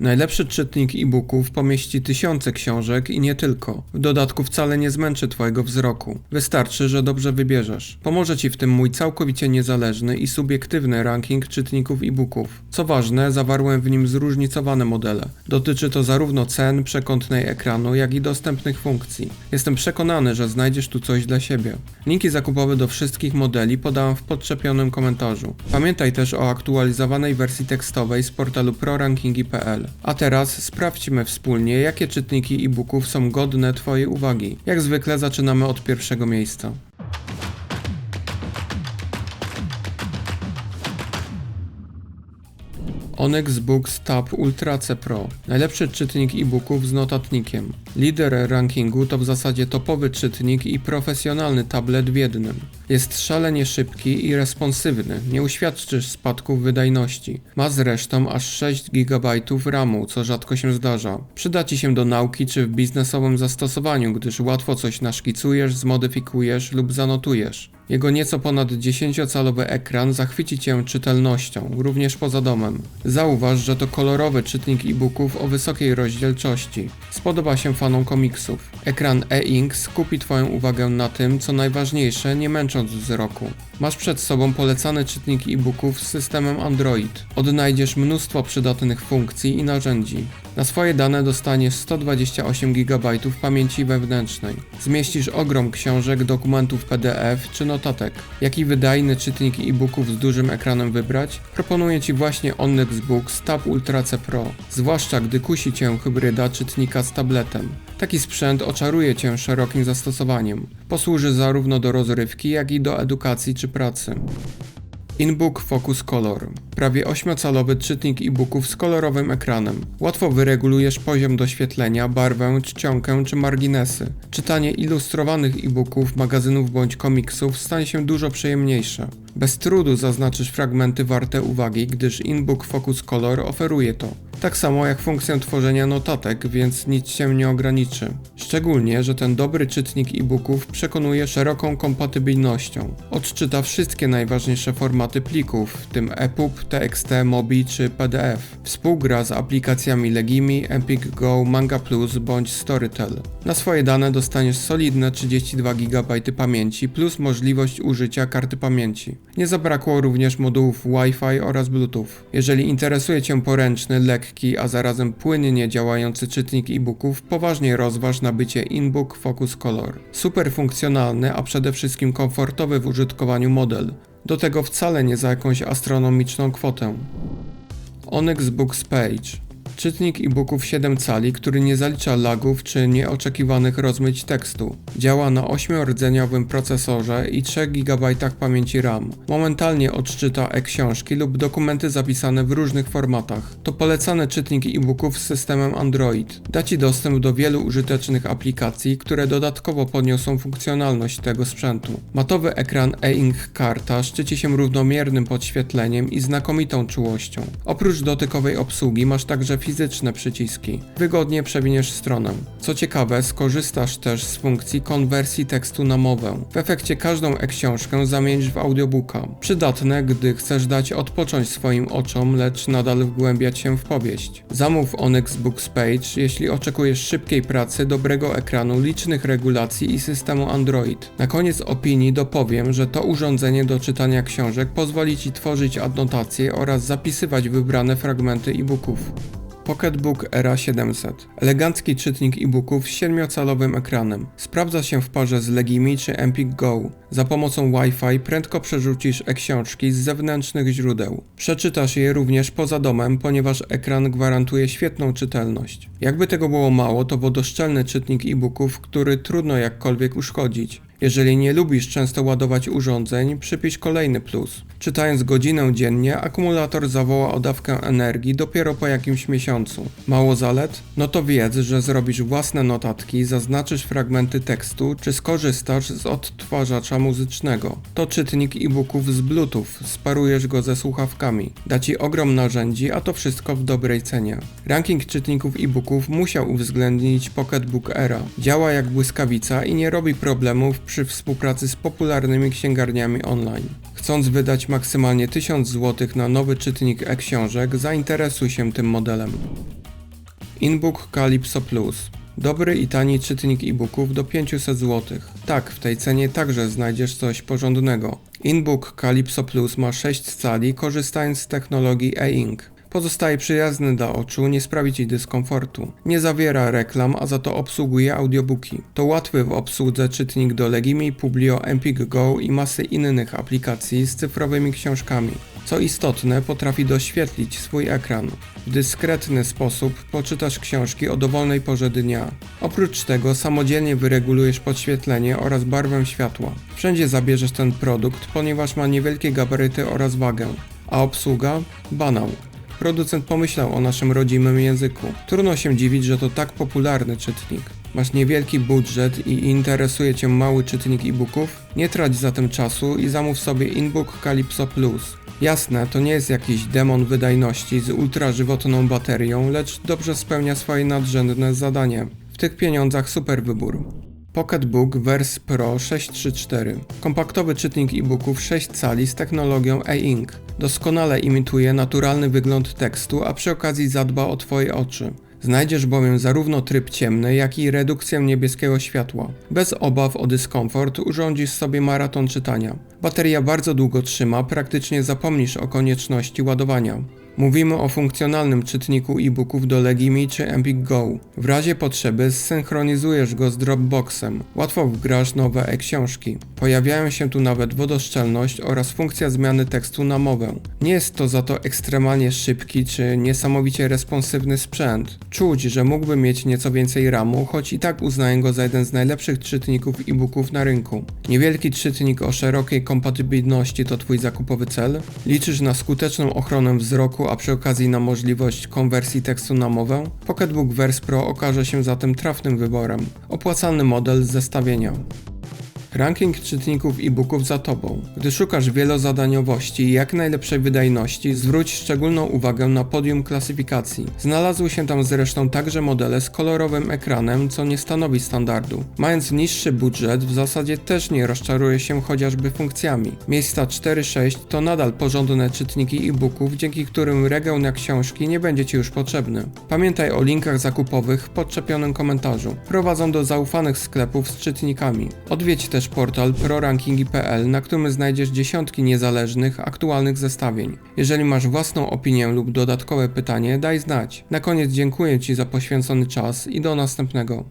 Najlepszy czytnik e-booków pomieści tysiące książek i nie tylko. W dodatku wcale nie zmęczy Twojego wzroku. Wystarczy, że dobrze wybierzesz. Pomoże Ci w tym mój całkowicie niezależny i subiektywny ranking czytników e-booków. Co ważne, zawarłem w nim zróżnicowane modele. Dotyczy to zarówno cen, przekątnej ekranu, jak i dostępnych funkcji. Jestem przekonany, że znajdziesz tu coś dla siebie. Linki zakupowe do wszystkich modeli podałem w podczepionym komentarzu. Pamiętaj też o aktualizowanej wersji tekstowej z portalu prorankingi.pl. A teraz sprawdźmy wspólnie, jakie czytniki e-booków są godne Twojej uwagi. Jak zwykle zaczynamy od pierwszego miejsca. Onyx Books Tab Ultra C Pro. Najlepszy czytnik e-booków z notatnikiem. Lider rankingu to w zasadzie topowy czytnik i profesjonalny tablet w jednym. Jest szalenie szybki i responsywny, nie uświadczysz spadków wydajności. Ma zresztą aż 6 GB RAMu, co rzadko się zdarza. Przyda Ci się do nauki czy w biznesowym zastosowaniu, gdyż łatwo coś naszkicujesz, zmodyfikujesz lub zanotujesz. Jego nieco ponad 10-calowy ekran zachwyci Cię czytelnością, również poza domem. Zauważ, że to kolorowy czytnik e-booków o wysokiej rozdzielczości. Spodoba się fanom komiksów. Ekran e-ink skupi Twoją uwagę na tym, co najważniejsze, nie męcząc wzroku. Masz przed sobą polecany czytnik e-booków z systemem Android. Odnajdziesz mnóstwo przydatnych funkcji i narzędzi. Na swoje dane dostaniesz 128 GB pamięci wewnętrznej. Zmieścisz ogrom książek, dokumentów PDF czy notatek. Jaki wydajny czytnik e-booków z dużym ekranem wybrać? Proponuję Ci właśnie Onyx Books Tab Ultra C Pro. Zwłaszcza gdy kusi Cię hybryda czytnika z tabletem. Taki sprzęt oczaruje Cię szerokim zastosowaniem. Posłuży zarówno do rozrywki, jak i do edukacji czy pracy. InBook Focus Color. Prawie 8-calowy czytnik e-booków z kolorowym ekranem. Łatwo wyregulujesz poziom doświetlenia, barwę, czcionkę czy marginesy. Czytanie ilustrowanych e-booków, magazynów bądź komiksów stanie się dużo przyjemniejsze. Bez trudu zaznaczysz fragmenty warte uwagi, gdyż InBook Focus Color oferuje to. Tak samo jak funkcję tworzenia notatek, więc nic się nie ograniczy. Szczególnie, że ten dobry czytnik e-booków przekonuje szeroką kompatybilnością. Odczyta wszystkie najważniejsze formaty plików, w tym EPUB, TXT, MOBI czy PDF. Współgra z aplikacjami Legimi, Epic Go, Manga Plus bądź Storytel. Na swoje dane dostaniesz solidne 32 GB pamięci plus możliwość użycia karty pamięci. Nie zabrakło również modułów Wi-Fi oraz Bluetooth. Jeżeli interesuje Cię poręczny, lekki, a zarazem płynnie działający czytnik e-booków, poważnie rozważ nabycie InBook Focus Color. Super funkcjonalny, a przede wszystkim komfortowy w użytkowaniu model. Do tego wcale nie za jakąś astronomiczną kwotę. Onyx Books Page Czytnik e-booków 7 cali, który nie zalicza lagów czy nieoczekiwanych rozmyć tekstu. Działa na 8-rdzeniowym procesorze i 3 GB pamięci RAM. Momentalnie odczyta e-książki lub dokumenty zapisane w różnych formatach. To polecany czytnik e-booków z systemem Android. Da Ci dostęp do wielu użytecznych aplikacji, które dodatkowo podniosą funkcjonalność tego sprzętu. Matowy ekran e-ink karta szczyci się równomiernym podświetleniem i znakomitą czułością. Oprócz dotykowej obsługi masz także fizyczne przyciski. Wygodnie przewiniesz stronę. Co ciekawe, skorzystasz też z funkcji konwersji tekstu na mowę. W efekcie każdą e-książkę zamienisz w audiobooka. Przydatne, gdy chcesz dać odpocząć swoim oczom, lecz nadal wgłębiać się w powieść. Zamów Onyx Books Page, jeśli oczekujesz szybkiej pracy, dobrego ekranu, licznych regulacji i systemu Android. Na koniec opinii dopowiem, że to urządzenie do czytania książek pozwoli Ci tworzyć adnotacje oraz zapisywać wybrane fragmenty e-booków. Pocketbook Era 700. Elegancki czytnik e-booków z 7-calowym ekranem. Sprawdza się w parze z Legimi czy Empik Go. Za pomocą Wi-Fi prędko przerzucisz e-książki z zewnętrznych źródeł. Przeczytasz je również poza domem, ponieważ ekran gwarantuje świetną czytelność. Jakby tego było mało, to wodoszczelny czytnik e-booków, który trudno jakkolwiek uszkodzić. Jeżeli nie lubisz często ładować urządzeń, przypisz kolejny plus. Czytając godzinę dziennie, akumulator zawoła o dawkę energii dopiero po jakimś miesiącu. Mało zalet? No to wiedz, że zrobisz własne notatki, zaznaczysz fragmenty tekstu, czy skorzystasz z odtwarzacza muzycznego. To czytnik e-booków z Bluetooth, sparujesz go ze słuchawkami. Da Ci ogrom narzędzi, a to wszystko w dobrej cenie. Ranking czytników e-booków musiał uwzględnić Pocketbook Era. Działa jak błyskawica i nie robi problemów przy współpracy z popularnymi księgarniami online. Chcąc wydać maksymalnie 1000 zł na nowy czytnik e-książek, zainteresuj się tym modelem. InBook Calypso Plus. Dobry i tani czytnik e-booków do 500 zł. Tak, w tej cenie także znajdziesz coś porządnego. InBook Calypso Plus ma 6 cali, korzystając z technologii e-ink. Pozostaje przyjazny dla oczu, nie sprawi Ci dyskomfortu. Nie zawiera reklam, a za to obsługuje audiobooki. To łatwy w obsłudze czytnik do Legimi, Publio, Empik Go i masy innych aplikacji z cyfrowymi książkami. Co istotne, potrafi doświetlić swój ekran. W dyskretny sposób poczytasz książki o dowolnej porze dnia. Oprócz tego samodzielnie wyregulujesz podświetlenie oraz barwę światła. Wszędzie zabierzesz ten produkt, ponieważ ma niewielkie gabaryty oraz wagę. A obsługa? Banał. Producent pomyślał o naszym rodzimym języku. Trudno się dziwić, że to tak popularny czytnik. Masz niewielki budżet i interesuje Cię mały czytnik e-booków? Nie trać zatem czasu i zamów sobie InBook Calypso Plus. Jasne, to nie jest jakiś demon wydajności z ultrażywotną baterią, lecz dobrze spełnia swoje nadrzędne zadanie. W tych pieniądzach super wybór. Pocketbook Vers Pro 634. Kompaktowy czytnik e-booków 6 cali z technologią e-ink. Doskonale imituje naturalny wygląd tekstu, a przy okazji zadba o Twoje oczy. Znajdziesz bowiem zarówno tryb ciemny, jak i redukcję niebieskiego światła. Bez obaw o dyskomfort urządzisz sobie maraton czytania. Bateria bardzo długo trzyma, praktycznie zapomnisz o konieczności ładowania. Mówimy o funkcjonalnym czytniku e-booków do Legimi czy Empik Go. W razie potrzeby zsynchronizujesz go z Dropboxem. Łatwo wgrasz nowe e-książki. Pojawiają się tu nawet wodoszczelność oraz funkcja zmiany tekstu na mowę. Nie jest to za to ekstremalnie szybki czy niesamowicie responsywny sprzęt. Czuć, że mógłby mieć nieco więcej ramu, choć i tak uznaję go za jeden z najlepszych czytników e-booków na rynku. Niewielki czytnik o szerokiej kompatybilności to Twój zakupowy cel? Liczysz na skuteczną ochronę wzroku, a przy okazji na możliwość konwersji tekstu na mowę? Pocketbook Vers Pro okaże się zatem trafnym wyborem. Opłacalny model z zestawienia. Ranking czytników e-booków za Tobą. Gdy szukasz wielozadaniowości i jak najlepszej wydajności, zwróć szczególną uwagę na podium klasyfikacji. Znalazły się tam zresztą także modele z kolorowym ekranem, co nie stanowi standardu. Mając niższy budżet, w zasadzie też nie rozczaruje się chociażby funkcjami. Miejsca 4-6 to nadal porządne czytniki e-booków, dzięki którym regał na książki nie będzie Ci już potrzebny. Pamiętaj o linkach zakupowych w podczepionym komentarzu. Prowadzą do zaufanych sklepów z czytnikami. Odwiedź też portal prorankingi.pl, na którym znajdziesz dziesiątki niezależnych, aktualnych zestawień. Jeżeli masz własną opinię lub dodatkowe pytanie, daj znać. Na koniec dziękuję Ci za poświęcony czas i do następnego.